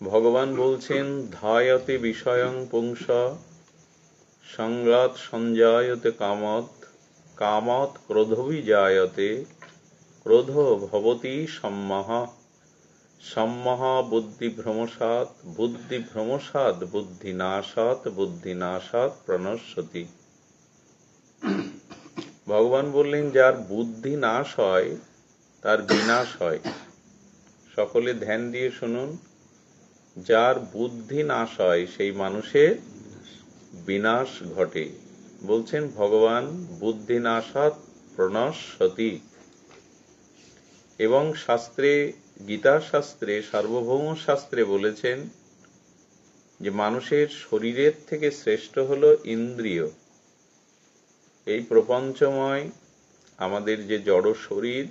ভগবান বলছেন, ধায়তে বিষয়ং পুংস সংগ্রাত সঞ্জায়তে কামত কামত ক্রোধবিজায়তে ক্রোধ ভবতি সম্মহ সম্মহ বুদ্ধিভ্রমসাৎ বুদ্ধিভ্রমসাৎ বুদ্ধিনাশাৎ বুদ্ধিনাশাৎ প্রণশ্যতি ভগবান বললেন, যার বুদ্ধি নাশ হয়, তার বিনাশ হয়। সকলে ধ্যান দিয়ে শুনুন। যার বুদ্ধি নাশ হয়, সেই মানুষের বিনাশ ঘটে। বলছেন, ভগবান বুদ্ধি নাশাত প্রণশ্যতি এবং শাস্ত্রে গীতা শাস্ত্রে সার্বভৌম শাস্ত্রে বলেছেন যে, মানুষের শরীরের থেকে শ্রেষ্ঠ হল ইন্দ্রিয়। এই প্রপঞ্চময় আমাদের যে জড় শরীর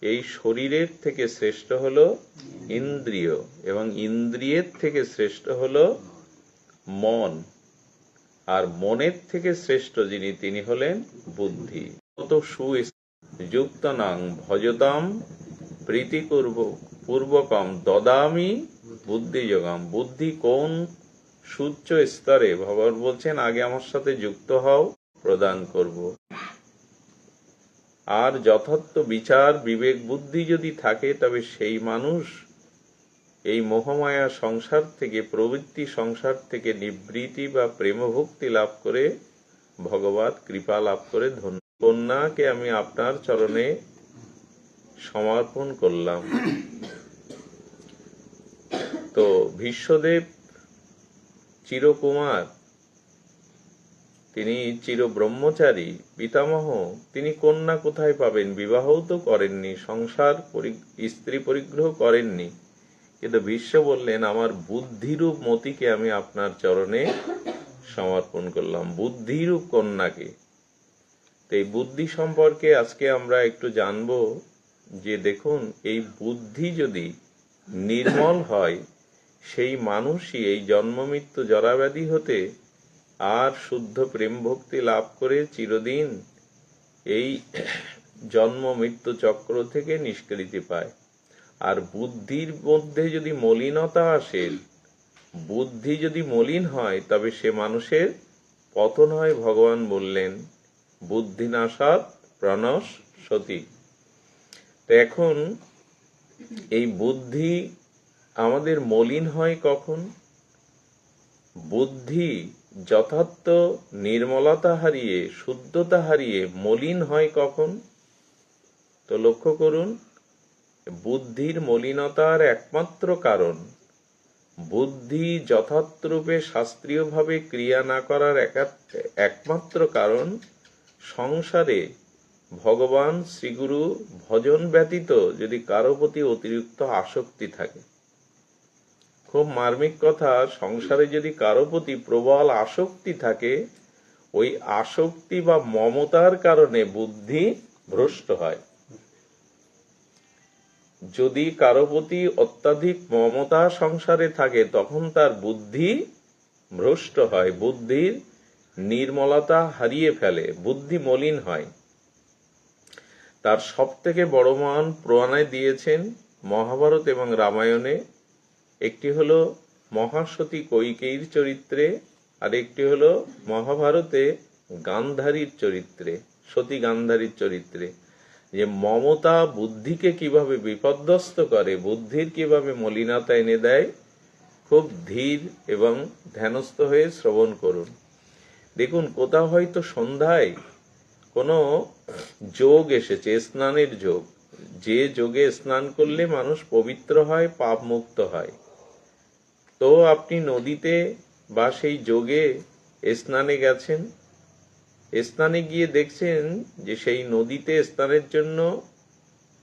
এই শরীরের থেকে শ্রেষ্ঠ হলো ইন্দ্রিয় এবং ইন্দ্রিয়ের থেকে শ্রেষ্ঠ হলো মন। আর মনের থেকে শ্রেষ্ঠ যিনি, তিনি হলেন বুদ্ধি। কত সুযুক্ত নাং ভজতাম প্রীতি করব পূর্বকম দদামি বুদ্ধি যোগাম বুদ্ধি কোন সূর্য স্তরে? ভগবান বলছেন, আগে আমার সাথে যুক্ত হও, প্রদান করব। আর যথার্থ বিচার, বিবেক, বুদ্ধি যদি থাকে, তবে সেই মানুষ এই মোহমায়া সংসার থেকে, প্রবৃত্তি সংসার থেকে নিবৃত্তি বা প্রেমভক্তি লাভ করে ভগবত কৃপা লাভ করে ধন্য। কন্যাকে আমি আপনার চরণে সমর্পণ করলাম। তো ভীষ্মদেব চিরকুমার তিনি চির ব্রহ্মচারী, পিতামহ, তিনি কন্যা কোথায় পাবেন? বিবাহও তো করেননি, সংসার স্ত্রী পরিগ্রহ করেননি। কিন্তু বিশ্ব বললেন, আমার বুদ্ধিরূপ মতিকে আমি আপনার চরণে সমর্পণ করলাম, বুদ্ধিরূপ কন্যাকে। তো এই বুদ্ধি সম্পর্কে আজকে আমরা একটু জানব যে, দেখুন, এই বুদ্ধি যদি নির্মল হয়, সেই মানুষই এই জন্ম মৃত্যু জরাব্যাধি হতে আর শুদ্ধ প্রেম ভক্তি লাভ করে চিরদিন এই জন্ম মৃত্যু চক্র থেকে নিষ্কৃতি পায়। আর বুদ্ধির মধ্যে যদি মলিনতা আসে, বুদ্ধি যদি মলিন হয়, তবে সে মানুষের পতন হয় ভগবান বললেন বুদ্ধি নাশাত প্রণস সতী। এখন এই বুদ্ধি আমাদের মলিন হয় কখন? বুদ্ধি যথার্থ নির্মলতা হারিয়ে, শুদ্ধতা হারিয়ে মলিন হয় কখন? তো লক্ষ্য করুন, বুদ্ধির মলিনতার একমাত্র কারণ, বুদ্ধি যথার্থরূপে শাস্ত্রীয়ভাবে ক্রিয়া না করার একমাত্র কারণ সংসারে ভগবান শ্রীগুরু ভজন ব্যতীত যদি কারও প্রতি অতিরিক্ত আসক্তি থাকে। খুব মার্মিক কথা, সংসারে যদি কারও প্রতি প্রবল আসক্তি থাকে, ওই আসক্তি বা মমতার কারণে বুদ্ধি ভ্রষ্ট হয়। যদি কারও প্রতি অত্যাধিক মমতা সংসারে থাকে, তখন তার বুদ্ধি ভ্রষ্ট হয়, বুদ্ধির নির্মলতা হারিয়ে ফেলে, বুদ্ধি মলিন হয়। তার সব থেকে বড় মান প্রণয় দিয়েছেন মহাভারত এবং রামায়ণে একটি হলো মহাসতী কৈকেয়ীর চরিত্রে, আর একটি হলো মহাভারতে গান্ধারীর চরিত্রে, সতী গান্ধারীর চরিত্রে। যে মমতা বুদ্ধিকে কীভাবে বিপদস্ত করে, বুদ্ধির কীভাবে মলিনতা এনে দেয়, খুব ধীর এবং ধ্যানস্থ হয়ে শ্রবণ করুন। দেখুন, কোথাও হয়তো সন্ধ্যায় কোনো যোগ এসেছে, স্নানের যোগ। যে যোগে স্নান করলে মানুষ পবিত্র হয় পাপ মুক্ত হয়। তো আপনি নদীতে বা সেই যোগে স্নানে গেছেন? স্নানে গিয়ে দেখছেন যে সেই নদীতে স্নানের জন্য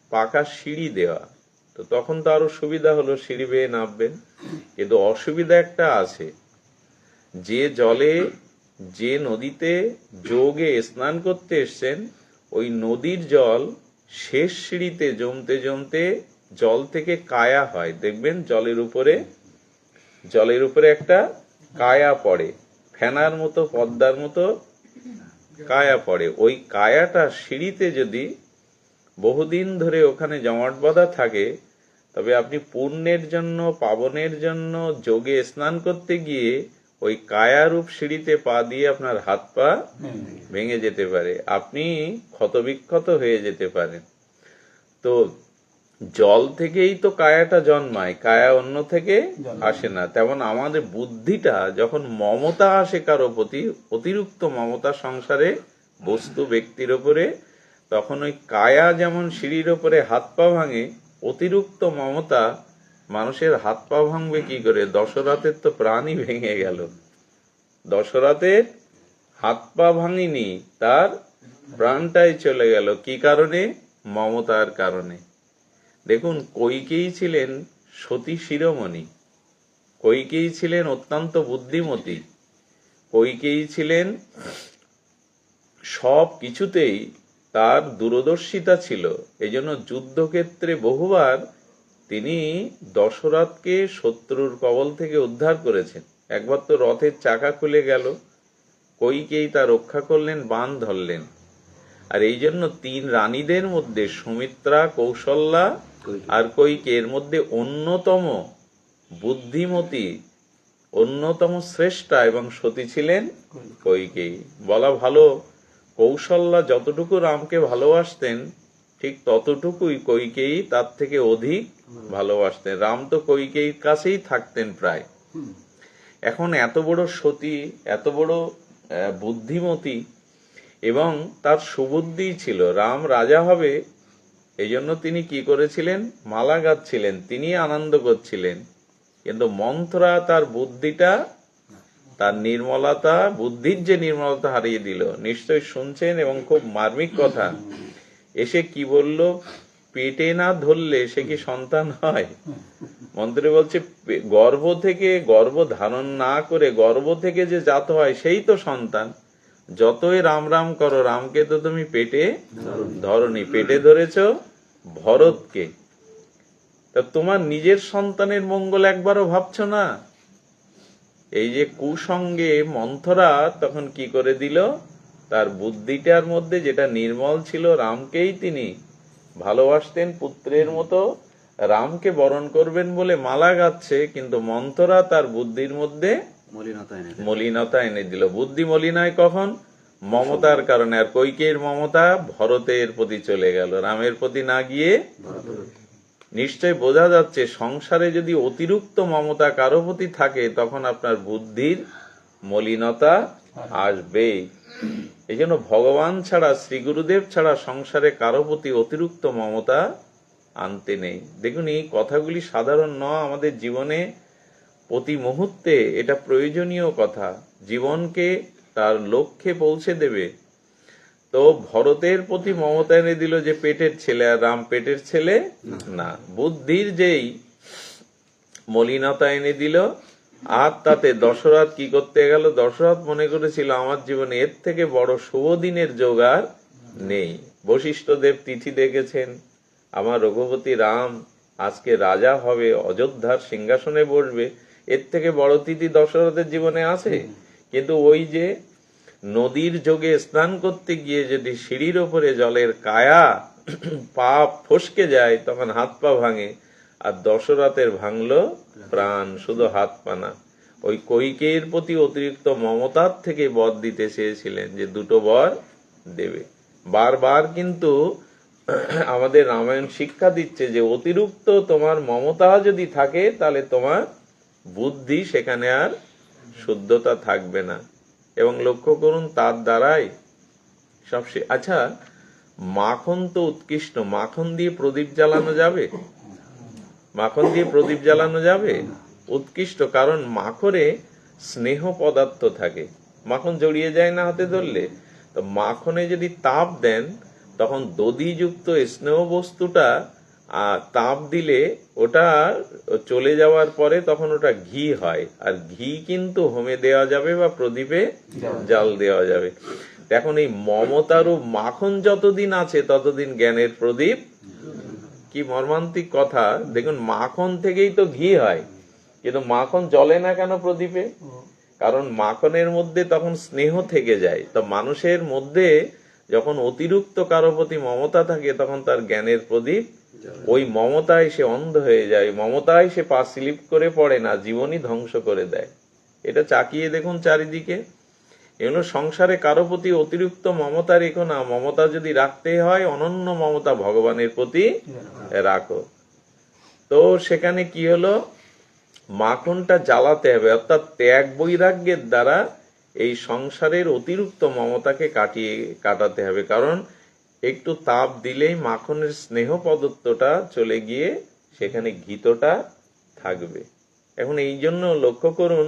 পাকা সিঁড়ি দেওয়া। তো তখন তো আরও সুবিধা হলো সিঁড়ি বেয়ে নামবেন। কিন্তু অসুবিধা একটা আছে। যে জলে, যে নদীতে যোগে স্নান করতে এসছেন, ওই নদীর জল শেষ সিঁড়িতে জমতে জমতে জল থেকে কায়া হয়। দেখবেন জলের উপরে জলের উপরে একটা কায়া পড়ে ফেনার মতো পদ্মার মতো কায়া পড়ে। ওই কায়াটা সিঁড়িতে যদি বহুদিন ধরে ওখানে জমাট বাঁধা থাকে তবে আপনি পুণ্যের জন্য পাবনের জন্য যোগে স্নান করতে গিয়ে ওই কায়ারূপ সিঁড়িতে পা দিয়ে আপনার হাত পা ভেঙে যেতে পারে। আপনি ক্ষতবিক্ষত হয়ে যেতে পারেন। তো জল থেকেই তো কায়াটা জন্মায় কায়া অন্য থেকে আসে না। তেমন আমাদের বুদ্ধিটা যখন মমতা আসে কারও প্রতি অতিরিক্ত মমতা সংসারে বস্তু ব্যক্তির ওপরে তখন ওই কায়া যেমন সিঁড়ির ওপরে হাত পা ভাঙে অতিরিক্ত মমতা মানুষের হাত পা ভাঙবে কি করে? দশরাতের তো প্রাণই ভেঙে গেল। দশরাতের হাত পা ভাঙিনি তার প্রাণটাই চলে গেল। কি কারণে? মমতার কারণে। দেখুন, কৈকেয়ী ছিলেন সতী শিরোমণি। কৈকেয়ী ছিলেন অত্যন্ত বুদ্ধিমতী। কৈকেয়ী ছিলেন সব কিছুতেই তার দূরদর্শিতা ছিল। এই জন্য যুদ্ধক্ষেত্রে বহুবার তিনি দশরথকে শত্রুর কবল থেকে উদ্ধার করেছেন। একবার তো রথের চাকা খুলে গেল। কৈকেয়ী তা রক্ষা করলেন, বান ধরলেন। আর এই জন্য তিন রানীদের মধ্যে সুমিত্রা, কৌশল্যা আর কৈকে এর মধ্যে অন্যতম বুদ্ধিমতী অন্যতম শ্রেষ্ঠা এবং সতী ছিলেন কৈকেয়ী বলা ভালো কৌশল্যা যতটুকু রামকে ভালোবাসতেন ঠিক ততটুকুই কৈকেয়ী তার থেকে অধিক ভালোবাসতেন। রাম তো কৈকেয়ীর কাছেই থাকতেন প্রায়। এখন এত বড় সতী এত বড় বুদ্ধিমতী এবং তার সুবুদ্ধি ছিল। রাম রাজা হবে এই জন্য তিনি কি করেছিলেন? মালা গাচ্ছিলেন তিনি আনন্দ করছিলেন। কিন্তু মন্থরা তার বুদ্ধিটা, তার নির্মলতা, বুদ্ধির যে নির্মলতা হারিয়ে দিল নিশ্চয় শুনছেন এবং খুব মার্মিক কথা। এসে কি বলল? পেটে না ধরলে সে কি সন্তান হয়? মন্ত্রী বলছে, গর্ভ থেকে গর্ভ ধারণ না করে গর্ভ থেকে যে জাত হয়, সেই তো সন্তান। যতই রাম রাম করো, রামকে তো তুমি পেটে ধরনি, পেটে ধরেছ ভরতকে। তা তোমার নিজের সন্তানের মঙ্গল একবারও ভাবছ না? এই যে কুসঙ্গে মন্থরা তখন কি করে দিল? তার বুদ্ধিটার মধ্যে যেটা নির্মল ছিল, রামকেই তিনি ভালোবাসতেন, পুত্রের মতো রামকে বরণ করবেন বলে মালা গাচ্ছে, কিন্তু মন্থরা তার বুদ্ধির মধ্যে মলিনতা এনে দিল। বুদ্ধি মলিনায় কখন? মমতার কারণে। আর কৈকের মমতা ভরতের প্রতি চলে গেল। রামের প্রতি না গিয়ে? নিশ্চয় বোঝা যাচ্ছে, সংসারে যদি অতিরিক্ত মমতা কারও প্রতি থাকে, তখন আপনার বুদ্ধির মলিনতা আসবেই এই জন্য ভগবান ছাড়া শ্রী গুরুদেব ছাড়া সংসারে কারও প্রতি অতিরিক্ত মমতা আনতে নেই। দেখুন, এই কথাগুলি সাধারণ ন আমাদের জীবনে। প্রতি মুহূর্তে এটা প্রয়োজনীয় কথা। জীবনকে তার লক্ষ্যে পৌঁছে দেবে। তো ভরতের প্রতি মমতা এনে দিল যে, পেটের ছেলে আর রাম পেটের ছেলে না। বুদ্ধির যেই মলিনতা এনে দিল, আর তাতে দশরথ কি করতে গেল? দশরথ মনে করেছিল, আমার জীবনে এর থেকে বড় শুভ দিনের জোগাড় নেই। বশিষ্ঠ দেব তিথি দেখেছেন, আমার রঘুপতি রাম আজকে রাজা হবে, অযোধ্যার সিংহাসনে বসবে। এর থেকে বড় তিথি দশরথের জীবনে আছে। কিন্তু ওই যে নদীর যোগে স্নান করতে গিয়ে যদি সিঁড়ির ওপরে জলের কায়া পা ফসকে যায় তখন হাত পা ভাঙে আর দশরথের ভাঙলো প্রাণ শুধু হাত পা না। ওই কৈকের প্রতি অতিরিক্ত মমতার থেকে বর দিতে চেয়েছিলেন যে দুটো বর দেবে। বারবার কিন্তু আমাদের রামায়ণ শিক্ষা দিচ্ছে যে অতিরিক্ত তোমার মমতা যদি থাকে তাহলে তোমার বুদ্ধি সেখানে আর শুদ্ধতা থাকবে না। এবং লক্ষ্য করুন, তার দ্বারাই সব আচ্ছা মাখন তো উৎকৃষ্ট। মাখন দিয়ে প্রদীপ জ্বালানো যাবে? মাখন দিয়ে প্রদীপ জ্বালানো যাবে? উৎকৃষ্ট, কারণ মাখরে স্নেহ পদার্থ থাকে। মাখন জড়িয়ে যায় না হাতে ধরলে। তো মাখনে যদি তাপ দেন, তখন দধিযুক্ত স্নেহ বস্তুটা তাপ দিলে ওটা চলে যাওয়ার পরে তখন ওটা ঘি হয়। আর ঘি কিন্তু হোমে দেওয়া যাবে বা প্রদীপে জাল দেওয়া যাবে। এখন এই মমতার ও মাখন যতদিন আছে, ততদিন জ্ঞানের প্রদীপ। কি মর্মান্তিক কথা। দেখুন, মাখন থেকেই তো ঘি হয়। কিন্তু মাখন জ্বলে না কেন প্রদীপে? কারণ মাখনের মধ্যে তখন স্নেহ থেকে যায়। তো মানুষের মধ্যে যখন অতিরিক্ত কারও প্রতি মমতা থাকে, তখন তার জ্ঞানের প্রদীপ ওই মমতায় সে অন্ধ হয়ে যায়, মমতায় সে পা স্লিপ করে পড়ে না, জীবনই ধ্বংস করে দেয়। এটা চাকিয়ে দেখুন চারিদিকে। এগুলো সংসারে কারও প্রতি অতিরিক্ত মমতা রেখো না। মমতা যদি রাখতে হয়, অনন্য মমতা ভগবানের প্রতি রাখো। তো সেখানে কি হলো? মাখনটা জ্বালাতে হবে, অর্থাৎ ত্যাগ বৈরাগ্যের দ্বারা এই সংসারের অতিরিক্ত মমতাকে কাটিয়ে, কাটাতে হবে। কারণ একটু তাপ দিলেই মাখনের স্নেহ পদার্থটা চলে গিয়ে সেখানে ঘিতটা থাকবে। এখন এই জন্য লক্ষ্য করুন,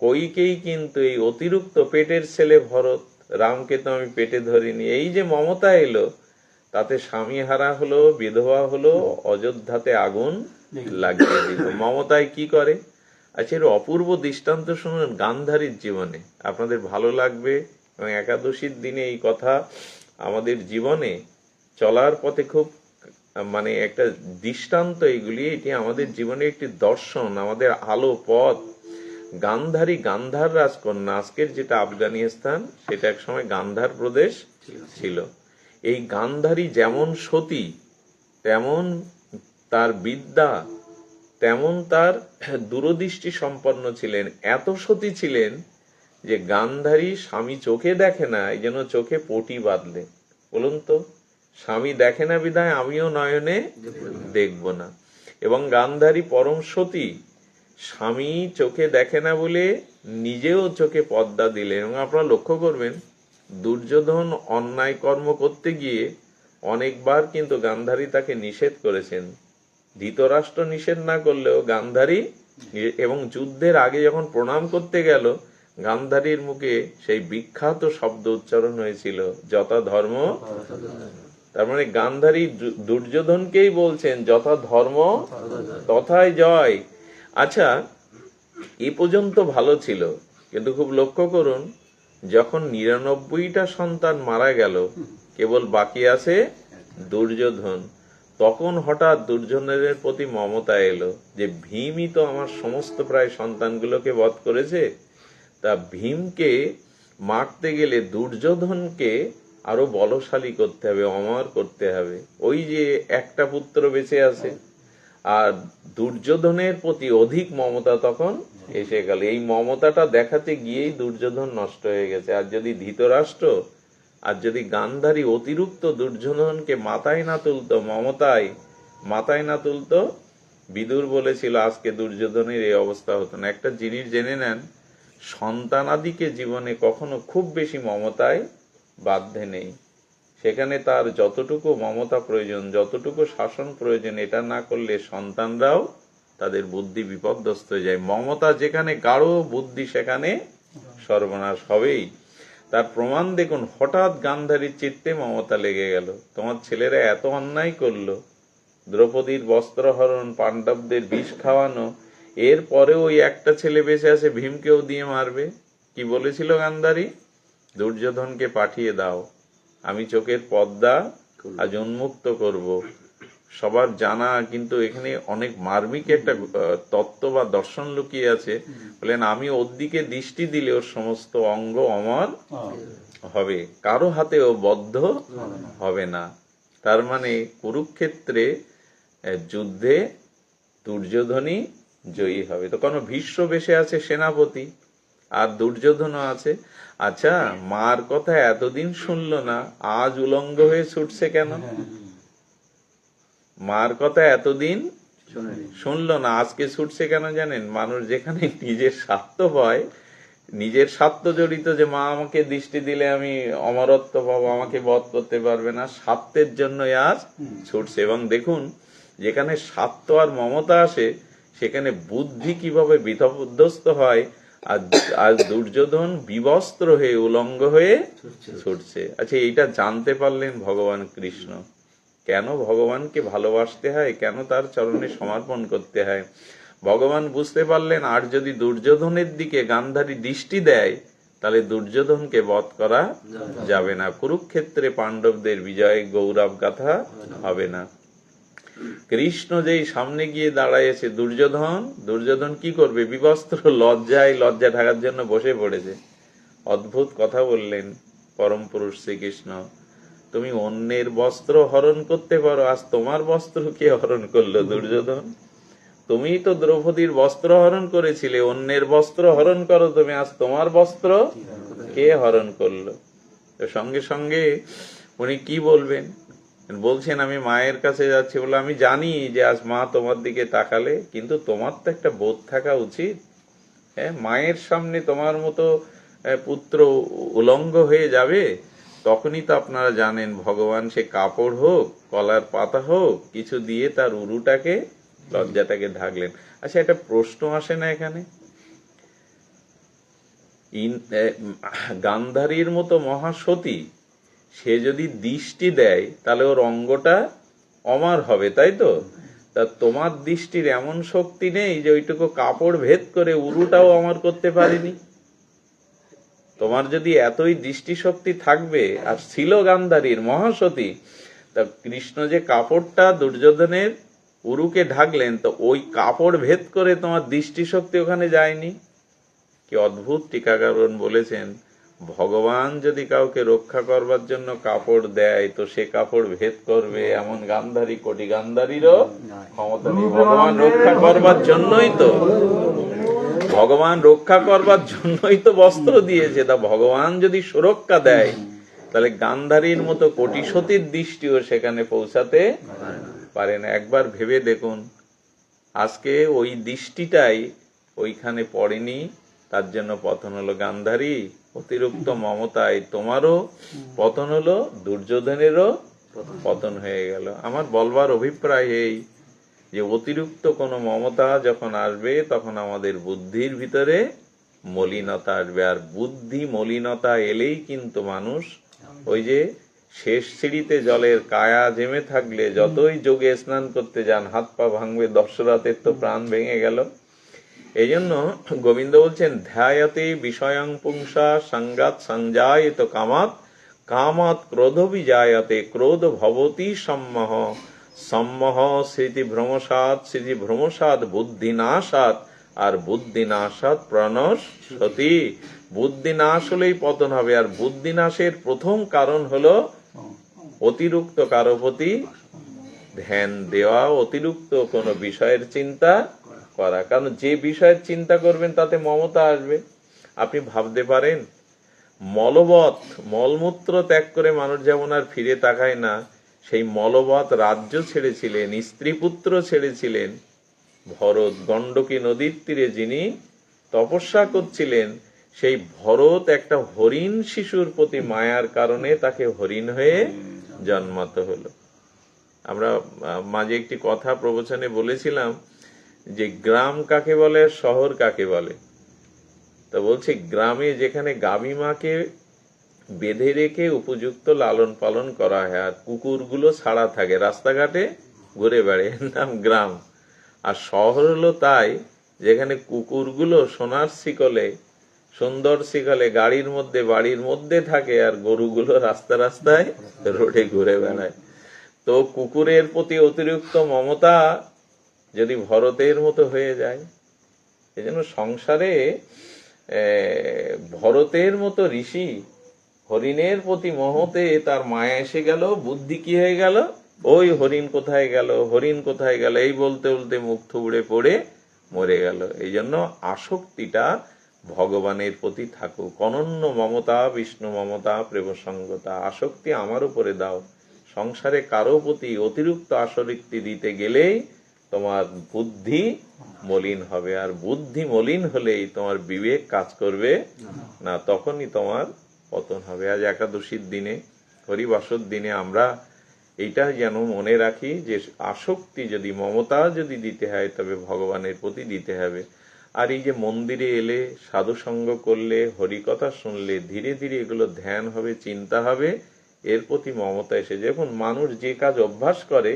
কইকেই কিন্তু এই অতিরিক্ত পেটের ছেলে ভরত, রামকে তো আমি পেটে ধরিনি, এই যে মমতা এলো, তাতে স্বামী হারা হলো, বিধবা হলো, অযোধ্যাতে আগুন লাগিয়ে দিল। মমতায় কি করে? আচ্ছা এর অপূর্ব দৃষ্টান্ত শুনুন গান্ধারীর জীবনে। আপনাদের ভালো লাগবে এবং একাদশীর দিনে এই কথা আমাদের জীবনে চলার পথে খুব মানে একটা দৃষ্টান্ত এগুলি, এটি আমাদের জীবনে একটি দর্শন, আমাদের আলো পথ। গান্ধারী গান্ধার রাজকন্যা, আজকের যেটা আফগানিস্তান, সেটা এক সময় গান্ধার প্রদেশ ছিল। এই গান্ধারী যেমন সতী, তেমন তার বিদ্যা, তেমন তার দূরদৃষ্টি সম্পন্ন ছিলেন। এত সতী ছিলেন যে গান্ধারী স্বামী চোখে দেখে না, এই জন্য চোখে পটি বাঁধলে। বলুন তো, স্বামী দেখে না বিধায় আমিও নয়নে দেখব না। এবং গান্ধারী পরম সতী, স্বামী চোখে দেখে না বলে নিজেও চোখে পদ্মা দিলেন। এবং আপনারা লক্ষ্য করবেন, দুর্যোধন অন্যায় কর্ম করতে গিয়ে অনেকবার কিন্তু গান্ধারী তাকে নিষেধ করেছেন। ধৃতরাষ্ট্র নিষেধ না করলেও গান্ধারী এবং যুদ্ধের আগে যখন প্রণাম করতে গেল গান্ধারীর মুখে সেই বিখ্যাত শব্দ উচ্চারণ হয়েছিল, যথা ধর্ম তার মানে গান্ধারী দুর্যোধনকেই বলছেন, যথা ধর্ম তথায় জয় আচ্ছা এ পর্যন্ত ভালো ছিল, কিন্তু খুব লক্ষ্য করুন, যখন নিরানব্বইটা সন্তান মারা গেল, কেবল বাকি আছে দুর্যোধন। তখন হঠাৎ দুর্যোধনের প্রতি মমতা এলো, যে ভীমই তো আমার সমস্ত প্রায় সন্তানগুলোকে বধ করেছে। তা ভীমকে মারতে গেলে দুর্যোধনকে আরও বলশালী করতে হবে, অমর করতে হবে। ওই যে একটা পুত্র বেঁচে আছে, আর দুর্যোধনের প্রতি অধিক মমতা তখন এসে গেল। এই মমতাটা দেখাতে গিয়েই দুর্যোধন নষ্ট হয়ে গেছে। আর যদি ধৃতরাষ্ট্র, আর যদি গান্ধারী অতিরিক্ত দুর্যোধনকে মাথায় না তুলতো, মমতায় মাথায় না তুলতো, বিদুর বলেছিল, আজকে দুর্যোধনের এই অবস্থা হতো না। একটা জিনিস জেনে নেন সন্তানাদিকে জীবনে কখনো খুব বেশি মমতায় বাধ্যে নেই। সেখানে তার যতটুকু মমতা প্রয়োজন, যতটুকু শাসন প্রয়োজন, এটা না করলে সন্তানরাও তাদের বুদ্ধি বিপদগ্রস্ত হয়ে যায়। মমতা যেখানে গাঢ় বুদ্ধি, সেখানে সর্বনাশ হবেই। তার প্রমাণ দেখুন, হঠাৎ গান্ধারীর চিত্তে মমতা লেগে গেল। তোমার ছেলেরা এত অন্যায় করল। দ্রৌপদীর বস্ত্রহরণ, পাণ্ডবদের বিষ খাওয়ানো এর পরেও ওই একটা ছেলে বেঁচে আছে ভীমকেও দিয়ে মারবে। কি বলেছিল গান্ধারী? দুর্যোধনকে পাঠিয়ে দাও আমি চোখের পদ্মা আজ উন্মুক্ত করব। সবার জানা কিন্তু এখানে অনেক মার্মিক একটা তত্ত্ব বা দর্শন লুকিয়ে আছে। বলেন আমি ওর দিকে দৃষ্টি দিলে ওর সমস্ত অঙ্গ অমর হবে। কারও হাতেও বদ্ধ হবে না। তার মানে কুরুক্ষেত্রে যুদ্ধে দুর্যোধনই জয়ী হবে। তো কোনো ভীষ্ম বেশে আছে সেনাপতি আর দুর্যোধনও আছে। আচ্ছা মার কথা এতদিন শুনলো না আজ উলঙ্গ হয়ে ছুটছে কেন? মার কথা এতদিন শুনলো না আজকে ছুটছে কেন জানেন? মানুষ যেখানে নিজের স্বার্থ পায় নিজের স্বার্থ জড়িত যে মা আমাকে দৃষ্টি দিলে আমি অমরত্ব পাবো আমাকে বধ করতে পারবে না। স্বার্থের জন্যই আজ ছুটছে। এবং দেখুন যেখানে স্বার্থ আর মমতা আসে সেখানে বুদ্ধি কীভাবে বিধ্বস্ত হয় আর আজ দুর্যোধন বিবস্ত্র হয়ে উলঙ্গ হয়ে ছুটছে। আচ্ছা এইটা জানতে পারলেন ভগবান কৃষ্ণ। কেন ভগবানকে ভালোবাসতে হয়? কেন তার চরণে সমর্পণ করতে হয়? ভগবান বুঝতে পারলেন আর যদি দুর্যোধনের দিকে গান্ধারী দৃষ্টি দেয় তাহলে দুর্যোধনকে বধ করা যাবে না। কুরুক্ষেত্রে পাণ্ডবদের বিজয় গৌরব গাথা হবে না। কৃষ্ণ যেই সামনে গিয়ে দাঁড়াইছে দুর্যোধন দুর্যোধন কি করবে? বিবস্ত্র লজ্জায় লজ্জা ঢাকার জন্য বসে পড়েছে। অদ্ভুত কথা বললেন পরম পুরুষ শ্রীকৃষ্ণ। তুমি অন্যের বস্ত্র হরণ করতে পারো, আজ তোমার বস্ত্র কে হরণ করল দুর্যোধন? তুমি তো দ্রৌপদীর বস্ত্র হরণ করেছিলে, অন্যের বস্ত্র হরণ করো তুমি, আজ তোমার বস্ত্র কে হরণ করল? তো সঙ্গে সঙ্গে উনি কি বলবেন? বলছেন, আমি মায়ের কাছে যাচ্ছি। বলে আমি জানি যে আজ মা তোমার দিকে তাকালে, কিন্তু তোমার তো একটা বোধ থাকা উচিত। হ্যাঁ মায়ের সামনে তোমার মতো পুত্র উলঙ্গ হয়ে যাবে, তখনই তো আপনারা জানেন, ভগবান সে কাপড় হোক, কলার পাতা হোক, কিছু দিয়ে তার উরুটাকে, লজ্জাটাকে ঢাকলেন। আচ্ছা একটা প্রশ্ন আসে না এখানে? গান্ধারীর মতো মহাসতী সে যদি দৃষ্টি দেয়, তাহলে ওর অঙ্গটা অমার হবে, তাই তো? তা তোমার দৃষ্টির এমন শক্তি নেই যে ওইটুকু কাপড় ভেদ করে উরুটাও অমর করতে পারিনি। তোমার যদি এতই দৃষ্টিশক্তি থাকবে, আর ছিল গান্ধারীর মহাসতী, তা কৃষ্ণ যে কাপড়টা দুর্যোধনের উরুকে ঢাকলেন, তো ওই কাপড় ভেদ করে তোমার দৃষ্টিশক্তি ওখানে যায়নি? কি অদ্ভুত টিকাকারণ বলেছেন। ভগবান যদি কাউকে রক্ষা করবার জন্য কাপড় দেয় তো সে কাপড় ভেদ করবে। এমন গান্ধারী কোটি গান্ধারীরও ক্ষমতা নেই। ভগবান রক্ষা করবার জন্যই তো। ভগবান রক্ষা করবার জন্যই তো বস্ত্র দিয়েছে। তা ভগবান যদি সুরক্ষা দেয় তাহলে গান্ধারীর মতো কোটি সতীর দৃষ্টিও সেখানে পৌঁছাতে পারে না। একবার ভেবে দেখুন আজকে ওই দৃষ্টিটাই ওইখানে পড়েনি। তার জন্য পতন হলো গান্ধারী, অতিরিক্ত মমতায় তোমারও পতন হলো, দুর্যোধনেরও পতন হয়ে গেল। আমার বলবার অভিপ্রায় এই যে অতিরিক্ত কোনো মমতা যখন আসবে, তখন আমাদের বুদ্ধির ভিতরে মলিনতা আসবে। আর বুদ্ধি মলিনতা এলেই কিন্তু মানুষ ওই যে শেষ সিঁড়িতে জলের কায়া জেমে থাকলে, যতই যোগে স্নান করতে যান, হাত পা ভাঙবে দশরাতের তো প্রাণ ভেঙে গেল। এই জন্য গোবিন্দ বলছেন, ধ্যায়তে বিষয়ং পুংসা সংগাত সংজায়ত কামাত কামাত ক্রোধ বিজায়তে ক্রোধ ভবতি সম্মহ সম্মহ স্মৃতি ভ্রমসাদ স্মৃতি ভ্রমসাদ বুদ্ধি নাশাত আর বুদ্ধি নাশাত প্রণস সতী বুদ্ধি নাশ হলেই পতন হবে, আর বুদ্ধি নাশের প্রথম কারণ হলো অতিরিক্ত কারও প্রতি ধ্যান দেওয়া, অতিরিক্ত কোনো বিষয়ের চিন্তা করা। কারণ যে বিষয়ের চিন্তা করবেন, তাতে মমতা আসবে। আপনি ভাবতে পারেন, মলবৎ, মলমূত্র ত্যাগ করে মানুষ যেমন আর ফিরে তাকায় না, সেই মলবৎ রাজ্য ছেড়েছিলেন, স্ত্রীপুত্র ছেড়েছিলেন, ভরত গণ্ডকী নদীর তীরে যিনি তপস্যা করছিলেন, সেই ভরত একটা হরিণ শিশুর প্রতি মায়ার কারণে তাকে হরিণ হয়ে জন্মাতে হলো। আমরা মাঝে একটি কথা প্রবচনে বলেছিলাম যে গ্রাম কাকে বলে আর শহর কাকে বলে? তা বলছি, গ্রামে যেখানে গাভী মাকে বেঁধে রেখে উপযুক্ত লালন পালন করা হয়, আর কুকুরগুলো ছাড়া থাকে, রাস্তাঘাটে ঘুরে বেড়ে এর নাম গ্রাম। আর শহর হলো তাই, যেখানে কুকুরগুলো সোনার শিকলে, সুন্দর শিকলে, গাড়ির মধ্যে, বাড়ির মধ্যে থাকে, আর গরুগুলো রাস্তা রাস্তায় রোডে ঘুরে বেড়ায়। তো কুকুরের প্রতি অতিরিক্ত মমতা যদি ভরতের মতো হয়ে যায়, এই জন্য সংসারে ভরতের মতো ঋষি হরিণের প্রতি মহতে তার মায়া এসে গেল, বুদ্ধি কি হয়ে গেল? ওই হরিণ কোথায় গেল? হরিণ কোথায় গেল? এই বলতে বলতে মুখ থুবড়ে পড়ে মরে গেল। এই জন্য আসক্তিটা ভগবানের প্রতি থাকুক। অনন্য মমতা, বিষ্ণু মমতা প্রেমসঙ্গতা আসক্তি আমার উপরে দাও। সংসারে কারও প্রতি অতিরিক্ত আসক্তি দিতে গেলেই তোমার বুদ্ধি মলিন হবে, আর বুদ্ধি মলিন হলেই তোমার বিবেক কাজ করবে না, তখনই তোমার পতন হবে। আজ একাদশীর দিনে, হরিবাসর দিনে আমরা এইটা যেন মনে রাখি যে আসক্তি যদি, মমতা যদি দিতে হয়, তবে ভগবানের প্রতি দিতে হবে। আর এই যে মন্দিরে এলে সাধু সঙ্গ করলে, হরিকথা শুনলে, ধীরে ধীরে এগুলো ধ্যান হবে, চিন্তা হবে, এর প্রতি মমতা এসে যখন মানুষ যে কাজ অভ্যাস করে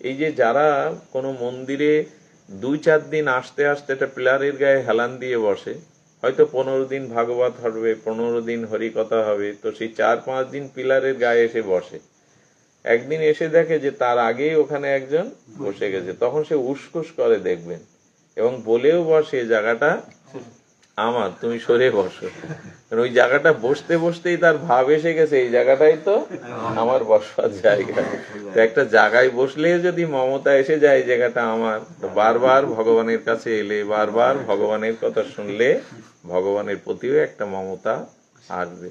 এই যে যারা কোনো মন্দিরে দুই চার দিন আসতে আসতে একটা পিলারের গায়ে হেলান দিয়ে বসে, হয়তো পনেরো দিন ভাগবত হবে, পনেরো দিন হরিকথা হবে, তো সেই চার পাঁচ দিন পিলারের গায়ে এসে বসে। একদিন এসে দেখে যে তার আগেই ওখানে একজন বসে গেছে, তখন সে উসকুস করে দেখবেন এবং বলেও বসে জায়গাটা আমার, তুমি সরে বসো। কারণ ওই জায়গাটা বসতে বসতেই তার ভাব এসে গেছে, এই জায়গাটাই তো আমার বসবার জায়গা। তো একটা জায়গায় বসলে যদি মমতা এসে যায়, জায়গাটা আমার বারবার ভগবানের কাছে এলে, বারবার ভগবানের কথা শুনলে ভগবানের প্রতিও একটা মমতা আসবে।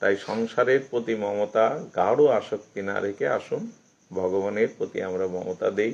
তাই সংসারের প্রতি মমতা, গাঢ় আসক্তি না রেখে আসুন, ভগবানের প্রতি আমরা মমতা দেই।